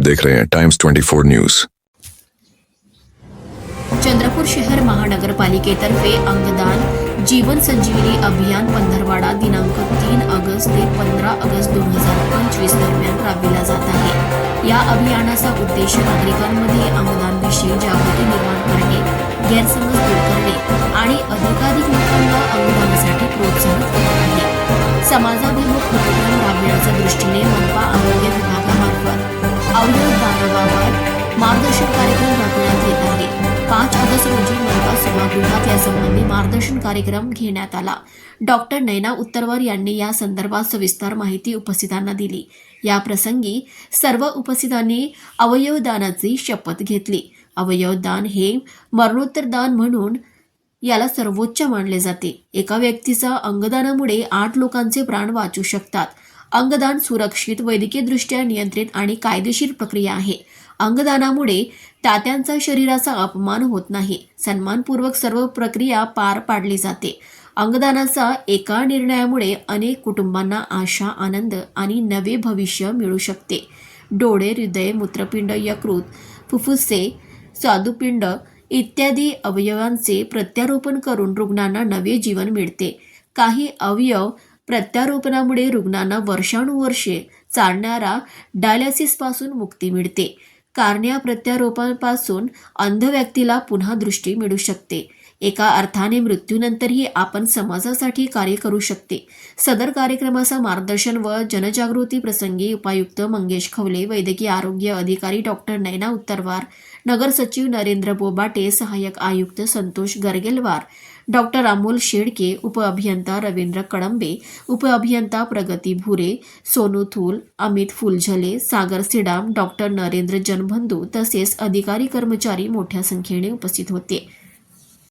देख रहे हैं टाइम्स 24 न्यूज चंद्रपूर शहर महानगरपालिकेतर्फे अंगदान जीवन संजीवनी अभियान पंधरवाडा दिनांक तीन ऑगस्ट ते पंधरा ऑगस्ट दोन हजार पंचवीस दरम्यान राबविला जात आहे. या अभियानाचा उद्देश नागरिकांमध्ये अंगदानविषयी जागृती निर्माण करणे गैरसमज दूर करणे आणि अधिकाधिक लोकांना अंगदानासाठी प्रोत्साहित करणे आहे. समाजाभिमुख उपक्रम राबविण्याच्या दृष्टीने मनपा मार्गदर्शन कार्यक्रम घेण्यात आला. डॉक्टर नैना उत्तरवार यांनी या संदर्भात सविस्तर माहिती उपस्थितांना दिली. या प्रसंगी सर्व उपस्थितांनी अवयवदानाची शपथ घेतली. अवयवदान हे मरणोत्तर दान म्हणून याला सर्वोच्च मानले जाते. एका व्यक्तीचा अंगदानामुळे आठ लोकांचे प्राण वाचू शकतात. अंगदान सुरक्षित वैद्यकीयदृष्ट्या नियंत्रित आणि कायदेशीर प्रक्रिया आहे. अंगदानामुळे तात्यांचा शरीराचा अपमान होत नाही. सन्मानपूर्वक सर्व प्रक्रिया पार पाडली जाते. अंगदानाचा एका निर्णयामुळे अनेक कुटुंबांना आशा आनंद आणि नवे भविष्य मिळू शकते. डोळे हृदय मूत्रपिंड यकृत फुफ्फुसे स्वादुपिंड इत्यादी अवयवांचे प्रत्यारोपण करून रुग्णांना नवे जीवन मिळते. काही अवयव प्रत्यारोपणामुळे रुग्णांना वर्षानुवर्षे चालणारा डायलिसिसपासून मुक्ती मिळते. कार्निया प्रत्यारोपणापासून अंध व्यक्तीला पुन्हा दृष्टी मिळू शकते. एका अर्थाने मृत्यूनंतरही आपण समाजासाठी कार्य करू शकते. सदर कार्यक्रमाचा मार्गदर्शन व जनजागृती प्रसंगी उपायुक्त मंगेश खवले वैद्यकीय आरोग्य अधिकारी डॉक्टर नैना उत्तरवार नगर सचिव नरेंद्र बोबाटे सहाय्यक आयुक्त संतोष गरगेलवार डॉक्टर अमोल शेडके उपअभियंता रवींद्र कडंबे उपअभियंता प्रगती भुरे सोनू थूल अमित फुलझले सागर सिडाम डॉक्टर नरेंद्र जनबंधू तसेच अधिकारी कर्मचारी मोठ्या संख्येने उपस्थित होते.